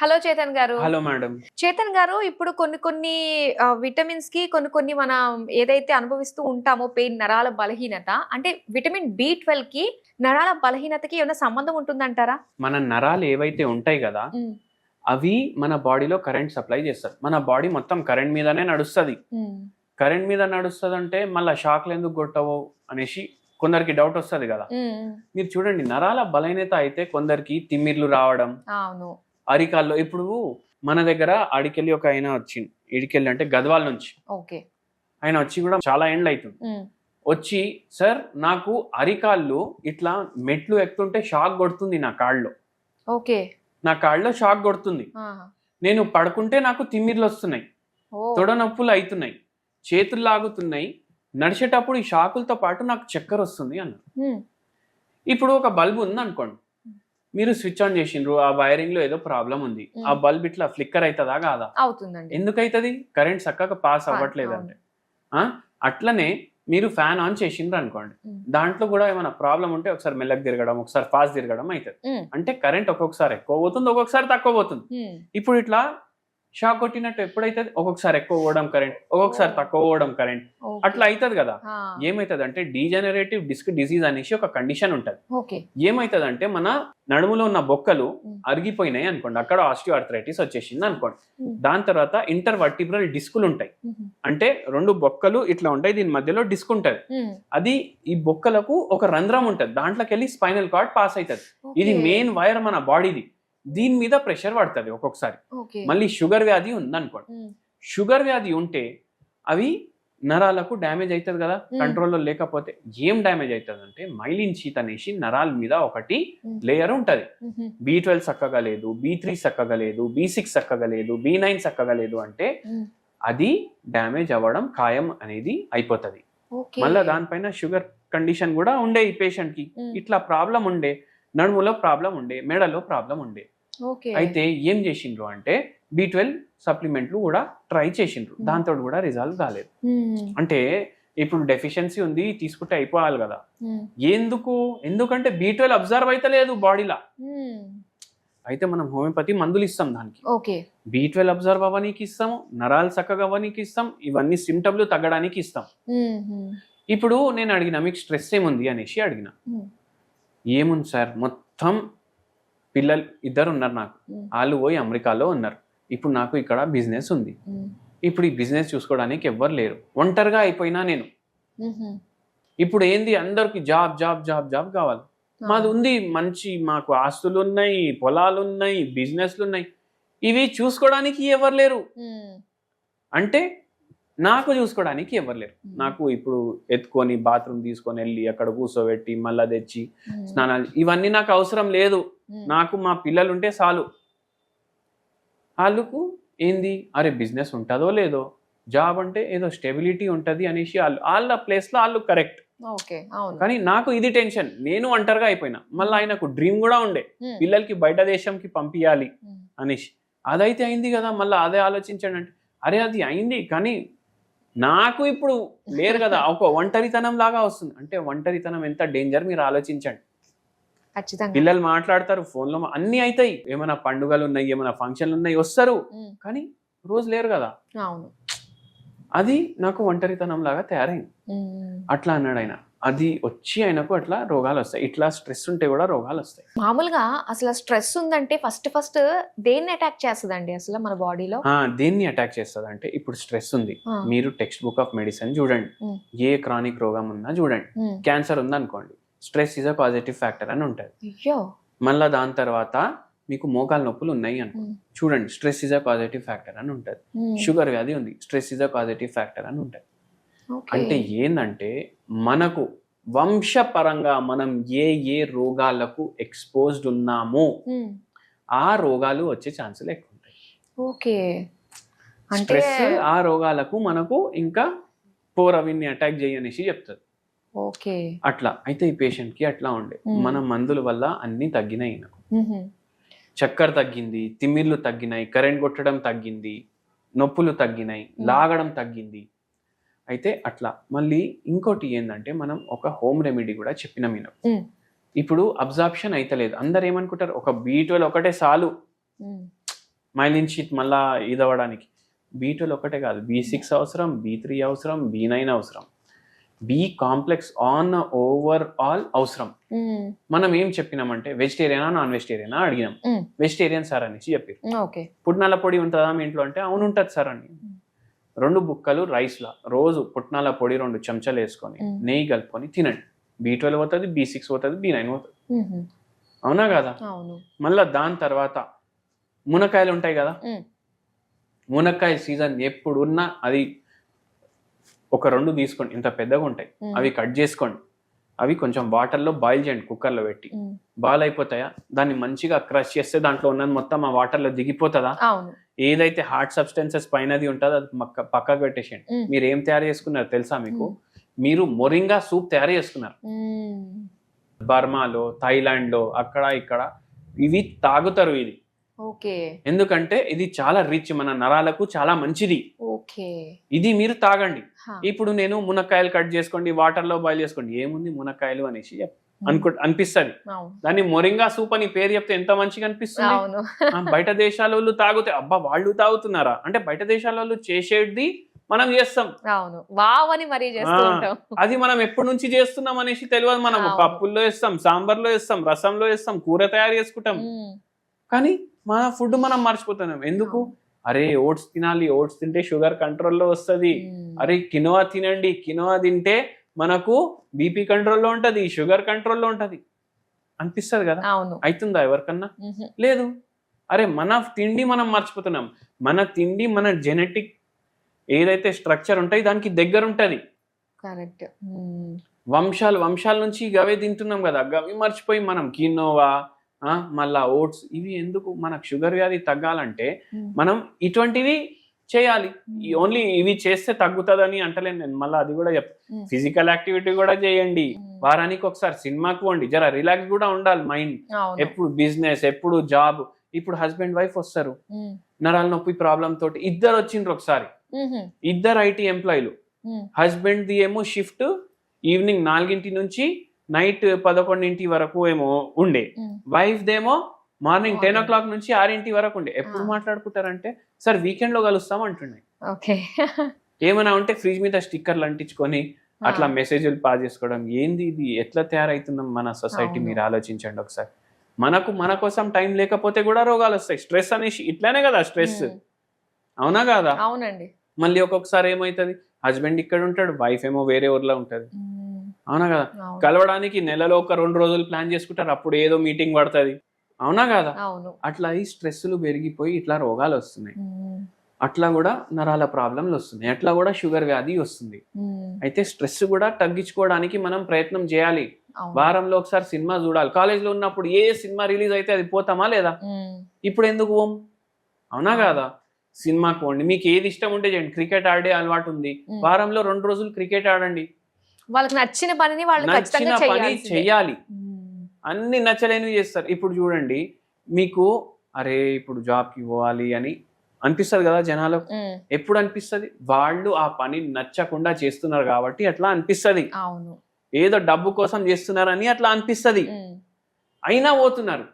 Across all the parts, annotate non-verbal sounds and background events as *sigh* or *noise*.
Hello Chetan గారు. Hello madam. Chetan గారు ఇప్పుడు కొన్ని కొన్ని విటమిన్స్కి కొన్ని కొన్ని మనం ఏదైతే అనుభవిస్తూ ఉంటామో పెయిన్ నరాల బలహీనత అంటే విటమిన్ బి ట్వెల్వ్కి నరాల బలహీనతకి ఏమైనా సంబంధం ఉంటుందంటారా? మన నరాలు ఏవైతే ఉంటాయి కదా అవి మన బాడీలో కరెంట్ సప్లై చేస్తారు మన బాడీ మొత్తం కరెంట్ మీదనే నడుస్తుంది. కరెంట్ మీద నడుస్తుంది అంటే మళ్ళీ షాక్లు ఎందుకు కొట్టవు అనేసి కొందరికి డౌట్ వస్తుంది కదా. మీరు చూడండి నరాల బలహీనత అయితే కొందరికి తిమ్మిర్లు రావడం అరికాల్లో ఇప్పుడు మన దగ్గర అడికెళ్ళి ఒక ఆయన వచ్చింది ఇడికెళ్ళి అంటే గద్వాల నుంచి. ఓకే. ఆయన వచ్చి కూడా చాలా ఎండ్ అవుతుంది వచ్చి సార్ నాకు అరికాళ్ళు ఇట్లా మెట్లు ఎక్కుతుంటే షాక్ కొడుతుంది నా కాళ్ళలో. ఓకే. నా కాళ్ళలో షాక్ కొడుతుంది. నేను పడుకుంటే నాకు తిమ్మిర్లు వస్తున్నాయి. ఓ, తొడ నొప్పులు అవుతున్నాయి చేతులు లాగుతున్నాయి. నడిచేటప్పుడు ఈ షాకులతో పాటు నాకు చక్కెర వస్తుంది అన్న ఇప్పుడు ఒక బల్బ్ ఉంది అనుకోండి మీరు స్విచ్ ఆన్ చేసిండ్రు ఆ వైరింగ్లో ఏదో ప్రాబ్లం ఉంది. ఆ బల్బ్ ఇట్లా ఫ్లిక్కర్ అవుతుందా కాదా? అవుతుందండి. ఎందుకు అవుతుంది కరెంట్ చక్కగా పాస్ అవ్వట్లేదు? అంటే ఆ? అట్లనే మీరు ఫ్యాన్ ఆన్ చేసిండ్రు అనుకోండి. దాంట్లో కూడా ఏమైనా ప్రాబ్లం ఉంటే ఒకసారి మెల్లగా తిరగడం ఒకసారి ఫాస్ట్ తిరగడం అవుతుంది అంటే కరెంట్ ఒక్కొక్కసారి ఎక్కువ పోతుంది ఒక్కొక్కసారి తక్కువ పోతుంది. ఇప్పుడు ఇట్లా షాక్ కొట్టినట్టు ఎప్పుడైతే ఒక్కొక్కసారి ఎక్కువ పోవడం కరెంట్ ఒక్కొక్కసారి. తక్కువ పోవడం కరెంట్. అట్లా అవుతుంది కదా? ఏమైతుంది అంటే డీజనరేటివ్ డిస్క్ డిసీజ్ అనేసి ఒక కండిషన్ ఉంటుంది. ఏమైతుంది అంటే మన నడుములో ఉన్న బొక్కలు. అరిగిపోయినాయి అనుకోండి. అక్కడ ఆస్టియో ఆర్థరైటిస్ వచ్చేసింది అనుకోండి. దాని తర్వాత ఇంటర్ వర్టిబ్రల్ డిస్కులు ఉంటాయి. అంటే రెండు బొక్కలు ఇట్లా ఉంటాయి. దీని మధ్యలో డిస్క్ ఉంటుంది. అది ఈ బొక్కలకు ఒక రంధ్రం ఉంటుంది. దాంట్లోకి వెళ్ళి స్పైనల్ కార్డ్ పాస్ అవుతుంది ఇది. మెయిన్ వైర్ మన బాడీది దీని మీద ప్రెషర్ పడుతుంది ఒక్కొక్కసారి. మళ్ళీ షుగర్ వ్యాధి ఉందనుకోండి. షుగర్ వ్యాధి ఉంటే అవి నరాలకు డ్యామేజ్ అవుతుంది కదా. కంట్రోల్లో లేకపోతే ఏం డ్యామేజ్ అవుతుంది అంటే మైలిన్ షీత్ అనేసి నరాల మీద ఒకటి. లేయర్ ఉంటది. బి ట్వెల్వ్ చక్కగా లేదు బి త్రీ చక్కగా లేదు బి సిక్స్ చక్కగా లేదు బి నైన్ చక్కగా లేదు అంటే అది డ్యామేజ్ అవ్వడం ఖాయం అనేది అయిపోతుంది. మళ్ళీ దానిపైన షుగర్ కండిషన్ కూడా ఉండే ఈ పేషెంట్కి ఇట్లా ప్రాబ్లం ఉండే నడుములో ప్రాబ్లం ఉండే మెడలో ప్రాబ్లం ఉండే. అయితే ఏం చేసిండ్రు అంటే బి ట్వెల్వ్ సప్లిమెంట్లు కూడా ట్రై చేసిండ్రు. దాంతో కూడా రిజల్ట్ కాలేదు అంటే ఇప్పుడు డెఫిషియన్సీ ఉంది తీసుకుంటే అయిపోవాలి కదా. ఎందుకు? ఎందుకంటే బి ట్వెల్వ్ అబ్జర్వ్ అయితే లేదు బాడీలో. అయితే మనం హోమియోపతి మందులు ఇస్తాం దానికి. ఓకే. బి ట్వెల్వ్ అబ్జర్వ్ అవ్వనీకి ఇస్తాం నరాలు చక్కగా అవ్వనీకి ఇస్తాం ఇవన్నీ సిమ్టమ్లు తగ్గడానికి ఇస్తాం. ఇప్పుడు నేను అడిగిన మీకు స్ట్రెస్ ఏముంది అనేసి అడిగిన. ఏముంది సార్? మొత్తం పిల్లలు ఇద్దరు ఉన్నారు నాకు. వాళ్ళు పోయి అమెరికాలో ఉన్నారు. ఇప్పుడు నాకు ఇక్కడ బిజినెస్ ఉంది. ఇప్పుడు ఈ బిజినెస్ చూసుకోవడానికి ఎవ్వరు లేరు. ఒంటరిగా అయిపోయినా నేను. ఇప్పుడు ఏంది? అందరికి జాబ్ జాబ్ జాబ్ జాబ్ కావాలి. మాది ఉంది. మంచి మాకు ఆస్తులు ఉన్నాయి పొలాలు ఉన్నాయి బిజినెస్లు ఉన్నాయి ఇవి చూసుకోవడానికి ఎవరు లేరు. అంటే నాకు చూసుకోవడానికి ఎవరు లేరు. నాకు ఇప్పుడు ఎత్తుకొని బాత్రూమ్ తీసుకొని వెళ్ళి అక్కడ కూర్చోబెట్టి మళ్ళా తెచ్చి స్నానాలు ఇవన్నీ నాకు అవసరం లేదు. నాకు మా పిల్లలు ఉంటే చాలు. వాళ్ళకు ఏంది? అరే బిజినెస్ ఉంటుందో లేదో? జాబ్ అంటే ఏదో స్టెబిలిటీ ఉంటుంది అనేసి వాళ్ళు వాళ్ళ ప్లేస్లో వాళ్ళు కరెక్ట్. కానీ నాకు ఇది టెన్షన్. నేను ఒంటరిగా అయిపోయినా. మళ్ళీ ఆయనకు డ్రీమ్ కూడా ఉండే. ఉమ్, పిల్లలకి బయట దేశంకి పంపించాలి అనేసి. అదైతే అయింది కదా మళ్ళీ అదే ఆలోచించాడు అంటే అరే అది అయింది కానీ నాకు ఇప్పుడు లేరు కదా *laughs* ఒక ఒంటరితనం లాగా వస్తుంది. అంటే ఒంటరితనం ఎంత డేంజర్ మీరు ఆలోచించండి. ఖచ్చితంగా. పిల్లలు మాట్లాడతారు ఫోన్లో అన్ని అవుతాయి ఏమైనా పండుగలు ఉన్నాయి ఏమైనా ఫంక్షన్లు ఉన్నాయి వస్తారు. కానీ రోజు లేరు కదా. అవును. అది నాకు ఒంటరితనం లాగా తయారైంది. అట్లా అన్నాడు ఆయన. అది వచ్చి ఆయనకు అట్లా రోగాలు వస్తాయి. ఇట్లా స్ట్రెస్ ఉంటే కూడా రోగాలు వస్తాయి. మామూలుగా అసలు స్ట్రెస్ ఉందంటే ఫస్ట్ ఫస్ట్ దేన్ని అటాక్ చేస్తుందండి అసలు మన బాడీలో? దేన్ని అటాక్ చేస్తుంది అంటే ఇప్పుడు స్ట్రెస్ ఉంది. మీరు టెక్స్ట్ బుక్ ఆఫ్ మెడిసిన్ చూడండి. ఏ క్రానిక్ రోగం ఉన్నా చూడండి. క్యాన్సర్ ఉందనుకోండి. Stress is a positive factor అని ఉంటుంది. మళ్ళీ దాని తర్వాత మీకు మోకాలు నొప్పులు ఉన్నాయి అనుకో. చూడండి stress is a positive factor అని ఉంటుంది. షుగర్ వ్యాధి ఉంది stress is a positive factor అని ఉంటుంది. అంటే ఏందంటే మనకు వంశపరంగా మనం ఏ ఏ రోగాలకు ఎక్స్పోజ్డ్ ఉన్నామో ఆ రోగాలు వచ్చే ఛాన్సులు ఎక్కువ ఉంటాయి. ఓకే. స్ట్రెస్ ఆ రోగాలకు మనకు ఇంకా పోర్ అవిన్ని అటాక్ చేయనేసి చెప్తుంది. ఓకే. అట్లా. అయితే ఈ పేషెంట్కి అట్లా ఉండే. మన మందుల వల్ల అన్ని తగ్గినాయి. ఉహు, చక్కెర తగ్గింది తిమ్మిర్లు తగ్గినాయి కరెంట్ కొట్టడం తగ్గింది నొప్పులు తగ్గినాయి. లాగడం తగ్గింది. అయితే అట్లా. మళ్ళీ ఇంకోటి ఏంటంటే మనం ఒక హోమ్ రెమెడీ కూడా చెప్పినాం Hmm. ఇప్పుడు అబ్జార్ప్షన్ అయితలేదు. అందరు ఏమనుకుంటారు? ఒక బీ ఒకటే చాలు. షీట్ మళ్ళా ఇదవ్వడానికి. బీ ట్వెల్వ్ ఒకటే కాదు. బీ సిక్స్ అవసరం బీ త్రీ అవసరం బీ నైన్ అవసరం. B complex on over all అవసరం. మనం ఏం చెప్పినామంటే వెజిటేరియనా నాన్ వెజిటేరియనా అడిగినాం. వెజిటేరియన్ సార్ అనేసి చెప్పారు పుట్నాల పొడి ఉంటుందా మీ ఇంట్లో అంటే అవును ఉంటుంది సార్ అని. రెండు బుక్కలు రైస్లా రోజు పుట్నాల పొడి రెండు చెంచాలు వేసుకొని. నెయ్యి కలుపుకొని తినండి. బీ ట్వెల్వ్ పోతుంది బీ సిక్స్ పోతుంది బీ నైన్ మ్మ్. అవునా కదా? మళ్ళా దాని తర్వాత మునక్కాయలు ఉంటాయి కదా. మునక్కాయ సీజన్ ఎప్పుడున్నా అది ఒక రెండు తీసుకోండి. ఇంత పెద్దగా ఉంటాయి. అవి కట్ చేసుకోండి. అవి కొంచెం వాటర్లో బాయిల్ చేయండి కుక్కర్లో పెట్టి. బాయిల్ అయిపోతాయా దాన్ని మంచిగా క్రష్ చేస్తే దాంట్లో ఉన్నది మొత్తం ఆ వాటర్లో దిగిపోతుందా? ఏదైతే హార్డ్ సబ్స్టెన్సెస్ పైనది ఉంటుందో అది పక్క పక్కకు పెట్టేసేయండి. మీరు ఏం తయారు చేసుకున్నారు తెలుసా మీకు? మీరు మొరింగా సూప్ తయారు చేసుకున్నారు. బర్మాలో థాయిలాండ్లో అక్కడ ఇక్కడ ఇవి తాగుతారు ఇది. ఓకే. ఎందుకంటే ఇది చాలా రిచ్ మన నరాలకు చాలా మంచిది. ఓకే. ఇది మీరు తాగండి. ఇప్పుడు నేను మునక్కాయలు కట్ చేసుకోండి వాటర్లో బాయిల్ చేసుకోండి. ఏముంది మునక్కాయలు అనేసి అనుకో అనిపిస్తుంది. దాన్ని మొరింగా సూప్ అని పేరు చెప్తే ఎంత మంచిగా అనిపిస్తుంది? బయట దేశాల వాళ్ళు తాగుతే అబ్బా వాళ్ళు తాగుతున్నారా? అంటే బయట దేశాల వాళ్ళు చేసేది మనం చేస్తాం. అవును. వావ్ అని మరీ చేస్తూ అది మనం ఎప్పటి నుంచి చేస్తున్నాం అనేసి తెలియదు మనం. పప్పుల్లో వేస్తాం సాంబార్లో వేస్తాం రసంలో వేస్తాం కూర తయారు చేసుకుంటాం. కానీ మన ఫుడ్ మనం మర్చిపోతున్నాం. ఎందుకు? అరే ఓట్స్ తినాలి ఓట్స్ తింటే షుగర్ కంట్రోల్లో వస్తది. అరే కినోవా తినండి కినోవా తింటే మనకు బీపీ కంట్రోల్లో ఉంటది షుగర్ కంట్రోల్లో ఉంటది. అనిపిస్తుంది కదా? అవుతుందా ఎవరికన్నా. లేదు. అరే మన తిండి మనం మర్చిపోతున్నాం. మన తిండి మన జెనెటిక్ ఏదైతే స్ట్రక్చర్ ఉంటాయి దానికి దగ్గర ఉంటది. కరెక్ట్. వంశాలు వంశాల నుంచి గవే తింటున్నాం కదా. గవి మర్చిపోయి మనం కినోవా మళ్ళా ఓట్స్ ఇవి ఎందుకు మనకు షుగర్ వ్యాధి తగ్గాలంటే. మనం ఇటువంటివి చేయాలి ఓన్లీ ఇవి చేస్తే తగ్గుతుందని అంటలేను నేను మళ్ళీ అది కూడా చెప్. ఫిజికల్ యాక్టివిటీ కూడా చేయండి. వారానికి ఒకసారి సినిమాకి పోండి జర రిలాక్స్ కూడా ఉండాలి మైండ్ ఎప్పుడు బిజినెస్ ఎప్పుడు జాబ్ ఇప్పుడు హస్బెండ్ వైఫ్ వస్తారు. నరాల నొప్పి ప్రాబ్లం తోటి ఇద్దరు వచ్చిండ్రు ఒకసారి. ఇద్దరు ఐటీ ఎంప్లాయీలు. హస్బెండ్ ది ఏమో షిఫ్ట్ ఈవినింగ్ నాలుగింటి నుంచి నైట్ పదకొండింటి వరకు ఏమో ఉండే. వైఫ్ దేమో మార్నింగ్ టెన్ ఓ. క్లాక్ నుంచి ఆరింటి వరకు ఉండే ఎప్పుడు. మాట్లాడుకుంటారంటే సార్ వీకెండ్లో కలుస్తాం అంటున్నాయి ఓకే ఏమైనా ఉంటే ఫ్రిడ్జ్ మీద స్టిక్కర్లు అంటించుకొని అట్లా. మెసేజ్లు పాస్ చేసుకోవడం ఏంది ఇది ఎట్లా తయారైతుందో మన సొసైటీ. మీరు ఆలోచించండి ఒకసారి మనకు మన కోసం టైం లేకపోతే కూడా రోగాలు వస్తాయి స్ట్రెస్ అనేసి ఇట్లానే కదా స్ట్రెస్. అవునా కాదా అవునండి మళ్ళీ ఒక్కొక్కసారి ఏమవుతుంది హస్బెండ్ ఇక్కడ ఉంటాడు వైఫ్ ఏమో వేరే ఊర్లో ఉంటది. అవునా కదా. కలవడానికి నెలలో ఒక రెండు రోజులు ప్లాన్ చేసుకుంటారు అప్పుడు ఏదో మీటింగ్ పడుతుంది. అవునా కదా? అట్లా ఈ స్ట్రెస్లు పెరిగిపోయి ఇట్లా రోగాలు వస్తున్నాయి. అట్లా కూడా నరాల ప్రాబ్లంలు వస్తున్నాయి. అట్లా కూడా షుగర్ వ్యాధి వస్తుంది. అయితే స్ట్రెస్ కూడా తగ్గించుకోవడానికి మనం ప్రయత్నం చేయాలి. వారంలో ఒకసారి సినిమా చూడాలి. కాలేజ్లో ఉన్నప్పుడు ఏ సినిమా రిలీజ్ అయితే అది పోతామా లేదా. ఇప్పుడు ఎందుకు పోం? అవునా కదా? సినిమాకి పోండి. మీకు ఏది ఇష్టం ఉంటే చేయండి. క్రికెట్ ఆడే అలవాటు ఉంది. వారంలో రెండు రోజులు క్రికెట్ ఆడండి. వాళ్ళకి నచ్చిన పనిని వాళ్ళు నచ్చిన పని. చెయ్యాలి. అన్ని నచ్చలేనివి చేస్తారు. ఇప్పుడు చూడండి మీకు అరే ఇప్పుడు జాబ్కి పోవాలి అని అనిపిస్తుంది కదా జనాలకు. ఎప్పుడు అనిపిస్తుంది? వాళ్ళు ఆ పని నచ్చకుండా చేస్తున్నారు కాబట్టి అట్లా అనిపిస్తుంది. ఏదో డబ్బు కోసం చేస్తున్నారని అట్లా అనిపిస్తుంది. అయినా పోతున్నారు.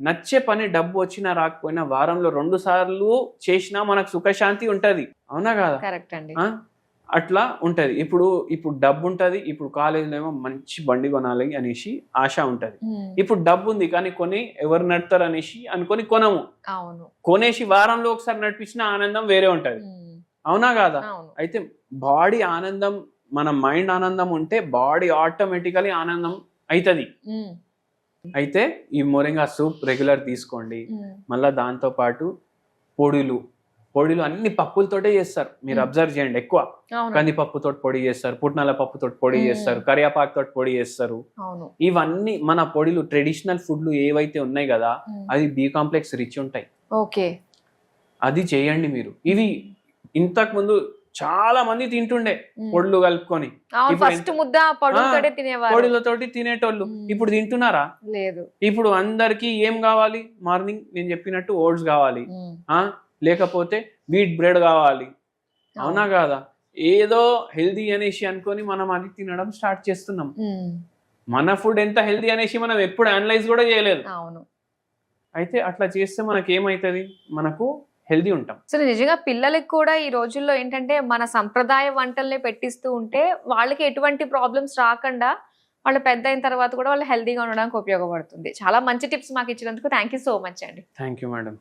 నచ్చే పని డబ్బు వచ్చినా రాకపోయినా వారంలో రెండు సార్లు చేసినా మనకు సుఖశాంతి ఉంటది. అవునా కదా? కరెక్ట్ అండి? అట్లా ఉంటది. ఇప్పుడు ఇప్పుడు డబ్బు ఉంటది ఇప్పుడు కాలేజీలో ఏమో మంచి బండి కొనాలి అనేసి ఆశ ఉంటది. ఇప్పుడు డబ్బు ఉంది కానీ కొని ఎవరు నడతారు అనేసి అనుకొని కొనము. కొనేసి వారంలో ఒకసారి నడిపించిన ఆనందం వేరే ఉంటది. అవునా కాదా? అయితే బాడీ ఆనందం మన మైండ్ ఆనందం ఉంటే బాడీ ఆటోమేటికలీ ఆనందం అవుతుంది. అయితే ఈ మొరింగా సూప్ రెగ్యులర్ తీసుకోండి. మళ్ళీ దాంతో పాటు పొడులు పొడిలు అన్ని పప్పులతోటే చేస్తారు. మీరు. అబ్జర్వ్ చేయండి ఎక్కువ. కందిపప్పుతో పొడి చేస్తారు పుట్నాల పప్పుతో పొడి. చేస్తారు కరియాపాకుతో పొడి చేస్తారు. ఇవన్నీ మన పొడిలు ట్రెడిషనల్ ఫుడ్లు ఏవైతే ఉన్నాయి కదా. అది బి కాంప్లెక్స్ రిచ్ ఉంటాయి. ఓకే. అది చేయండి మీరు. ఇవి ఇంతకు ముందు చాలా మంది తింటుండే. పొడులు కలుపుకొని. ఫస్ట్ ముద్ద పొడులతోటే తినేటోళ్ళు. ఇప్పుడు తింటున్నారా? లేదు. ఇప్పుడు అందరికి ఏం కావాలి? మార్నింగ్ నేను చెప్పినట్టు ఓట్స్ కావాలి. లేకపోతే వీట్ బ్రెడ్ కావాలి. అవునా కాదా? ఏదో హెల్దీ అనేసి అనుకొని మనం అది తినడం స్టార్ట్ చేస్తున్నాం. మన ఫుడ్ ఎంత హెల్దీ అనేసి మనం ఎప్పుడు అనలైజ్ కూడా చేయలేదు. అవును. అయితే అట్లా చేస్తే మనకి ఏమవుతుంది మనకు హెల్దీ ఉంటాం. సో నిజంగా పిల్లలకి కూడా ఈ రోజుల్లో ఏంటంటే మన సంప్రదాయ వంటల్ని పెట్టిస్తూ ఉంటే వాళ్ళకి ఎటువంటి ప్రాబ్లమ్స్ రాకుండా వాళ్ళు పెద్ద అయిన తర్వాత కూడా వాళ్ళు హెల్తీగా ఉండడానికి ఉపయోగపడుతుంది. చాలా మంచి టిప్స్ మాకు ఇచ్చినందుకు థ్యాంక్ సో మచ్ అండి. Thank madam.